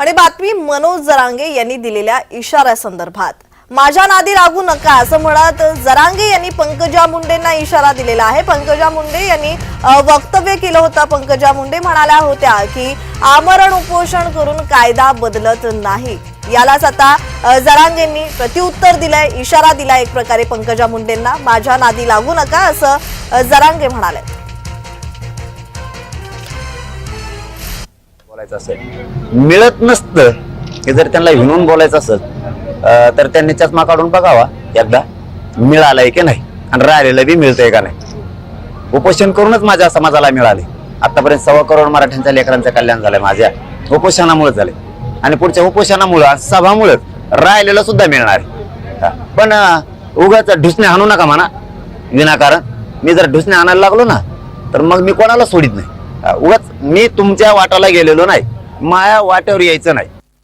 आणि बातमी मनोज जरांगे यांनी दिलेल्या इशाऱ्यासंदर्भात. माझ्या नादी लागू नका असं म्हणत जरांगे यांनी पंकजा मुंडेंना इशारा दिलेला आहे. पंकजा मुंडे यांनी वक्तव्य केलं होतं. पंकजा मुंडे म्हणाल्या होत्या की आमरण उपोषण करून कायदा बदलत नाही. यालाच आता जरांगेंनी प्रत्युत्तर दिलंय इशारा दिला एक प्रकारे पंकजा मुंडेंना. माझ्या नादी लागू नका असं जरांगे म्हणाले. बोलायचं असेल. मिळत नसतं हे जर त्यांना हिणून बोलायचं असेल तर त्यांनी चष्मा काढून बघावा. एकदा मिळालंय की नाही? आणि राहिलेलं बी मिळतंय का नाही? उपोषण करूनच माझ्या समाजाला मिळाले. आतापर्यंत सव्वा करोड मराठ्यांच्या लेकरांचं कल्याण झालंय माझ्या. उपोषणामुळे झाले आणि पुढच्या उपोषणामुळं आणि सभामुळं राहिलेलं सुद्धा मिळणार आहे. पण उगाच ढुसणे आणू नका म्हणा. विनाकारण. मी जर ढुसणे आणायला लागलो ना तर मग मी कोणाला सोडित नाही? उगाच मी तुमच्या वाटाला गेलेलो नाही. माया वाट्यावर यायचं नाही.